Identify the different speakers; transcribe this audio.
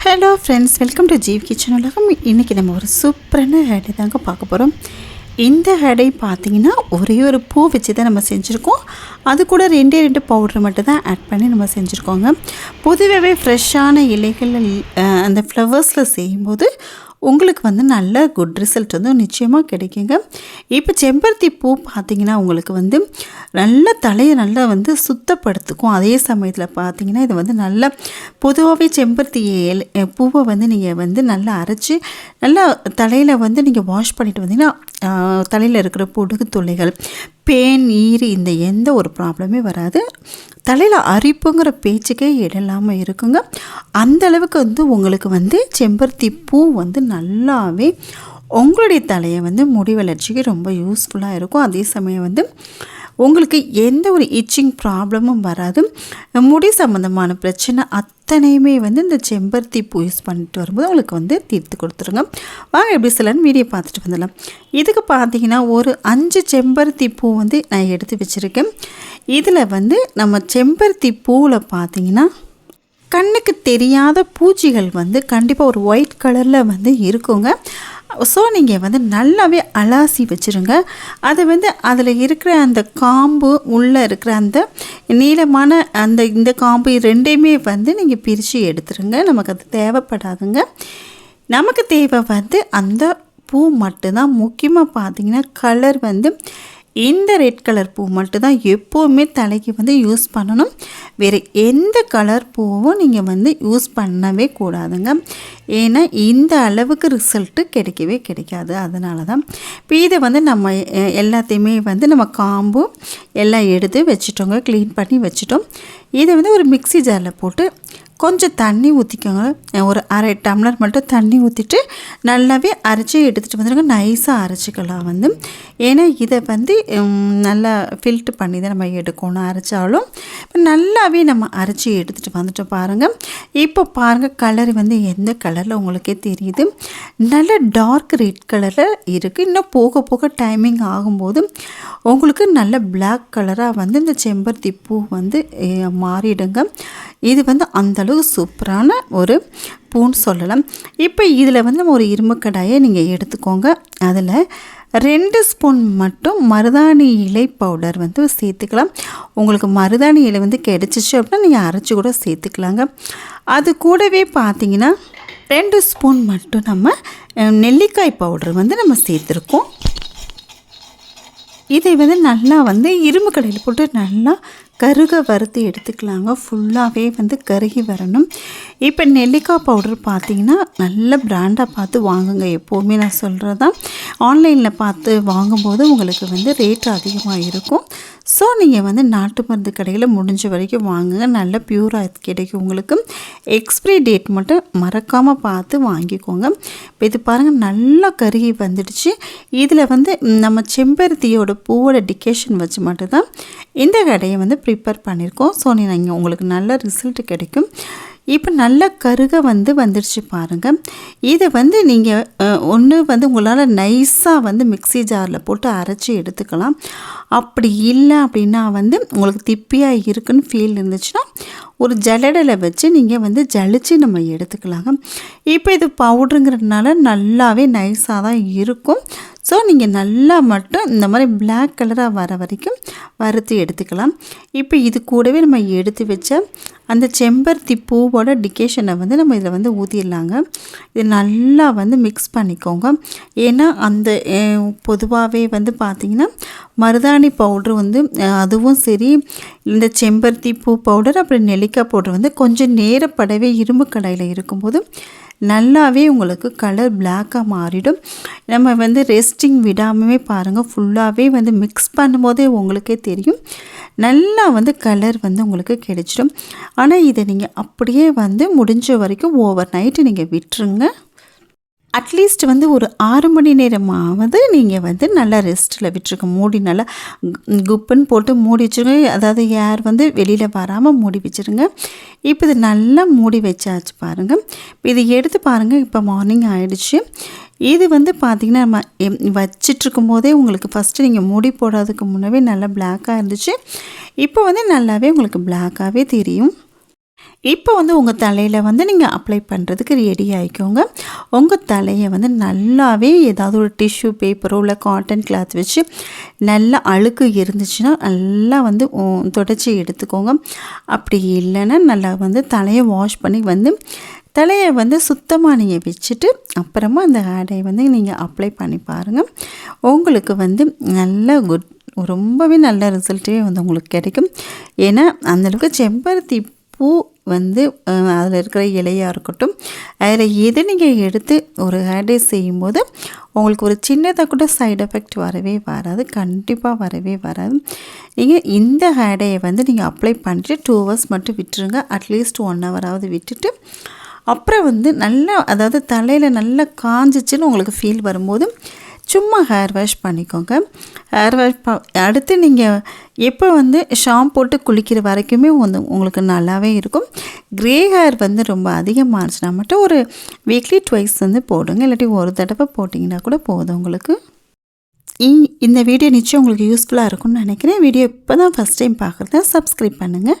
Speaker 1: Hello friends welcome to Jeev kitchen உலகம் இன்றைக்கி நம்ம ஒரு சூப்பரான ஹேடை தாங்க பார்க்க போகிறோம் இந்த ஹேடை பார்த்தீங்கன்னா ஒரே ஒரு பூ வச்சு தான் நம்ம செஞ்சுருக்கோம். அது கூட ரெண்டே ரெண்டு பவுடர் மட்டும் தான் ஆட் பண்ணி நம்ம செஞ்சுருக்கோங்க. பொதுவாகவே ஃப்ரெஷ்ஷான இலைகள் அந்த ஃப்ளவர்ஸில் செய்யும்போது உங்களுக்கு வந்து நல்ல குட் ரிசல்ட் வந்து நிச்சயமாக கிடைக்குங்க. இப்போ செம்பருத்தி பூ பார்த்தீங்கன்னா உங்களுக்கு வந்து நல்ல தலையை நல்லா வந்து சுத்தப்படுத்துக்கும். அதே சமயத்தில் பார்த்தீங்கன்னா இது வந்து நல்லா பொதுவாகவே செம்பருத்தி பூவை வந்து நீங்கள் வந்து நல்லா அரைச்சி நல்லா தலையில் வந்து நீங்கள் வாஷ் பண்ணிட்டு வந்தீங்கன்னா தலையில் இருக்கிற பொடுகு தொல்லைகள் பேன் ஈறு இந்த எந்த ஒரு ப்ராப்ளமே வராது. தலையில் அரிப்புங்கிற பேச்சுக்கே இடலாமல் இருக்குங்க. அந்த அளவுக்கு வந்து உங்களுக்கு வந்து செம்பருத்தி பூ வந்து நல்லாவே உங்களுடைய தலையை வந்து முடி வளர்ச்சிக்கு ரொம்ப யூஸ்ஃபுல்லாக இருக்கும். அதே சமயம் வந்து உங்களுக்கு எந்த ஒரு இச்சிங் ப்ராப்ளமும் வராது. முடி சம்மந்தமான பிரச்சனை அத்தனையுமே வந்து இந்த செம்பருத்தி பூ யூஸ் பண்ணிட்டு வரும்போது உங்களுக்கு வந்து தீர்த்து கொடுத்துருங்க. வாங்க எப்படி சிலன்னு வீடியோ பார்த்துட்டு வந்துடலாம். இதுக்கு பார்த்தீங்கன்னா ஒரு அஞ்சு செம்பருத்தி பூ வந்து நான் எடுத்து வச்சுருக்கேன். இதில் வந்து நம்ம செம்பருத்தி பூவில் பார்த்தீங்கன்னா கண்ணுக்கு தெரியாத பூச்சிகள் வந்து கண்டிப்பாக ஒரு ஒயிட் கலரில் வந்து இருக்குங்க. ஸோ நீங்கள் வந்து நல்லாவே அலாசி வச்சுருங்க. அதை வந்து அதில் இருக்கிற அந்த காம்பு உள்ளே இருக்கிற அந்த நீளமான அந்த இந்த காம்பு ரெண்டையுமே வந்து நீங்கள் பிரித்து எடுத்துருங்க. நமக்கு அது தேவைப்படாதுங்க. நமக்கு தேவை வந்து அந்த பூ மட்டும்தான். முக்கியமாக பார்த்தீங்கன்னா கலர் வந்து இந்த ரெட் கலர் பூ மட்டும்தான் எப்போவுமே தலைக்கு வந்து யூஸ் பண்ணணும். வேறு எந்த கலர் பூவும் நீங்கள் வந்து யூஸ் பண்ணவே கூடாதுங்க. ஏன்னா இந்த அளவுக்கு ரிசல்ட்டு கிடைக்கவே கிடைக்காது. அதனால தான் இப்போ இதை வந்து நம்ம எல்லாத்தையுமே வந்து நம்ம காம்பு எல்லாம் எடுத்து வச்சிட்டோங்க. க்ளீன் பண்ணி வச்சுட்டோம். இதை வந்து ஒரு மிக்ஸி ஜாரில் போட்டு கொஞ்சம் தண்ணி ஊற்றிக்கோங்க ஒரு அரை டம்ளர் மட்டும் தண்ணி ஊற்றிட்டு நல்லாவே அரைச்சி எடுத்துகிட்டு வந்துடுங்க நைஸாக அரைச்சிக்கலாம் வந்து. ஏன்னா இதை வந்து நல்லா ஃபில்ட்ரு பண்ணி தான் நம்ம எடுக்கணும் அரைச்சாலும். இப்போ நல்லாவே நம்ம அரைச்சி எடுத்துகிட்டு வந்துட்டு பாருங்கள் இப்போ பாருங்கள் கலர் வந்து எந்த கலரில் உங்களுக்கே தெரியுது. நல்ல டார்க் ரெட் கலரில் இருக்குது இன்னும் போக போக டைமிங் ஆகும்போது உங்களுக்கு நல்ல பிளாக் கலராக வந்து இந்த செம்பருத்தி பூ வந்து மாறிடுங்க. இது வந்து அந்த அளவு சூப்பரான ஒரு பூன்னு சொல்லலாம். இப்போ இதில் வந்து நம்ம ஒரு இரும்பு கடாயை நீங்கள் எடுத்துக்கோங்க. அதில் ரெண்டு ஸ்பூன் மட்டும் மருதாணி இலை பவுடர் வந்து சேர்த்துக்கலாம். உங்களுக்கு மருதாணி இலை வந்து கிடச்சிச்சு அப்படின்னா நீங்கள் அரைச்சி கூட சேர்த்துக்கலாங்க. அது கூடவே பார்த்தீங்கன்னா ரெண்டு ஸ்பூன் மட்டும் நம்ம நெல்லிக்காய் பவுடர் வந்து நம்ம சேர்த்துருக்கோம். இதை வந்து நல்லா வந்து இரும்பு கடையில் போட்டு நல்லா கருக வறுத்து எடுத்துக்கலாங்க. ஃபுல்லாகவே வந்து கருகி வரணும். இப்போ நெல்லிக்காய் பவுடர் பார்த்தீங்கன்னா நல்ல பிராண்டாக பார்த்து வாங்குங்க. எப்போவுமே நான் சொல்கிறது தான் ஆன்லைனில் பார்த்து வாங்கும்போது உங்களுக்கு வந்து ரேட் அதிகமாக இருக்கும். ஸோ நீங்கள் வந்து நாட்டு மருந்து கடையில் முடிஞ்ச வரைக்கும் வாங்குங்க. நல்ல பியூராக கிடைக்கும் உங்களுக்கு. எக்ஸ்பிரி டேட் மட்டும் மறக்காமல் பார்த்து வாங்கிக்கோங்க. இப்போ இது பாருங்கள் நல்லா கருகி வந்துடுச்சு. இதில் வந்து நம்ம செம்பருத்தியோட பூவோட டிகேஷன் வச்சு மட்டும்தான் இந்த கடையை வந்து ப்ரிப்பேர் பண்ணியிருக்கோம். ஸோ நீங்கள் உங்களுக்கு நல்ல ரிசல்ட் கிடைக்கும். இப்போ நல்ல கருக வந்து வந்துடுச்சு பாருங்கள் இதை வந்து நீங்கள் ஒன்று வந்து உங்களால் நைஸாக வந்து மிக்ஸி ஜாரில் போட்டு அரைச்சி எடுத்துக்கலாம். அப்படி இல்லை அப்படின்னா வந்து உங்களுக்கு திப்பியாக இருக்குன்னு ஃபீல் இருந்துச்சுன்னா ஒரு ஜல்லடையில் வச்சு நீங்கள் வந்து ஜலிச்சு நம்ம எடுத்துக்கலாங்க. இப்போ இது பவுட்ருங்கிறதுனால நல்லாவே நைஸாக தான் இருக்கும். ஸோ நீங்கள் நல்லா மட்டும் இந்த மாதிரி பிளாக் கலராக வர வரைக்கும் வறுத்து எடுத்துக்கலாம். இப்போ இது கூடவே நம்ம எடுத்து வச்ச அந்த செம்பருத்தி பூவோட டிகேஷனை வந்து நம்ம இதில் வந்து ஊற்றிடலாங்க இது நல்லா வந்து மிக்ஸ் பண்ணிக்கோங்க. ஏன்னா அந்த பொதுவாகவே வந்து பார்த்திங்கன்னா மருதாணி பவுட்ரு வந்து அதுவும் சரி இந்த செம்பருத்தி பூ பவுடர் அப்புறம் நெல்லிக்காய் பவுடர் வந்து கொஞ்சம் நேரப்படவே இரும்பு கடையில் இருக்கும்போது நல்லாவே உங்களுக்கு கலர் பிளாக்காக மாறிடும். நம்ம வந்து ரெஸ்டிங் விடாமவே பாருங்கள் ஃபுல்லாகவே வந்து மிக்ஸ் பண்ணும்போதே உங்களுக்கே தெரியும். நல்லா வந்து கலர் வந்து உங்களுக்கு கிடைச்சிடும். ஆனால் இதை நீங்கள் அப்படியே வந்து முடிஞ்ச வரைக்கும் ஓவர் நைட்டு நீங்கள் விட்டுருங்க. அட்லீஸ்ட் வந்து ஒரு ஆறு மணி நேரமாவது நீங்கள் வந்து நல்லா ரெஸ்ட்டில் விட்டுருக்க மூடி நல்லா கு- குப்புன்னு போட்டு மூடி வச்சுருங்க. அதாவது ஏர் வந்து வெளியில் வராமல் மூடி வச்சுருங்க. இப்போ இது நல்லா மூடி வச்சாச்சு பாருங்கள் இப்போ இது எடுத்து பாருங்கள் இப்போ மார்னிங் ஆகிடுச்சு இது வந்து பார்த்திங்கன்னா நம்ம வச்சிட்ருக்கும் போதே உங்களுக்கு ஃபஸ்ட்டு நீங்கள் மூடி போடாததுக்கு முன்னவே நல்லா பிளாக்காக இருந்துச்சு. இப்போ வந்து நல்லாவே உங்களுக்கு பிளாக்காகவே தெரியும். இப்போ வந்து உங்கள் தலையில் வந்து நீங்கள் அப்ளை பண்ணுறதுக்கு ரெடி ஆகிக்கோங்க உங்கள் தலையை வந்து நல்லாவே ஏதாவது ஒரு டிஷ்யூ பேப்பரோ இல்லை காட்டன் கிளாத் வச்சு நல்லா அழுக்கு இருந்துச்சுன்னா நல்லா வந்து தொடச்சி எடுத்துக்கோங்க. அப்படி இல்லைன்னா நல்லா வந்து தலையை வாஷ் பண்ணி வந்து தலையை வந்து சுத்தமாக நீங்கள் வச்சுட்டு அப்புறமா அந்த ஆடை வந்து நீங்கள் அப்ளை பண்ணி பாருங்கள் உங்களுக்கு வந்து நல்ல குட் ரொம்பவே நல்ல ரிசல்ட்டே வந்து உங்களுக்கு கிடைக்கும். ஏன்னா அந்தளவுக்கு செம்பருத்தி பூ வந்து அதில் இருக்கிற இலையாக இருக்கட்டும் அதில் எது நீங்கள் எடுத்து ஒரு ஹேர் செய்யும்போது உங்களுக்கு ஒரு சின்னதாக கூட சைடு எஃபெக்ட் வரவே வராது கண்டிப்பாக வரவே வராது. நீங்கள் இந்த ஹேடையை வந்து நீங்கள் அப்ளை பண்ணிட்டு டூ ஹவர்ஸ் மட்டும் விட்டுருங்க அட்லீஸ்ட் ஒன் ஹவராவது விட்டுட்டு அப்புறம் வந்து நல்லா அதாவது தலையில் நல்லா காஞ்சிச்சுன்னு உங்களுக்கு ஃபீல் வரும்போது சும்மா ஹேர் வாஷ் பண்ணிக்கோங்க. ஹேர் வாஷ் ப அடுத்து நீங்கள் எப்போ வந்து ஷாம்பு போட்டு குளிக்கிற வரைக்குமே வந்து உங்களுக்கு நல்லாவே இருக்கும். க்ரே ஹேர் வந்து ரொம்ப அதிகமாகச்சுன்னா மட்டும் ஒரு வீக்லி ட்வைஸ் வந்து போடுங்க. இல்லாட்டி ஒரு தடவை போட்டிங்கன்னா கூட போதும் உங்களுக்கு. இந்த வீடியோ நிச்சயம் உங்களுக்கு யூஸ்ஃபுல்லாக இருக்கும்னு நினைக்கிறேன். வீடியோ இப்போ தான் ஃபஸ்ட் டைம் பார்க்குறத சப்ஸ்கிரைப் பண்ணுங்கள்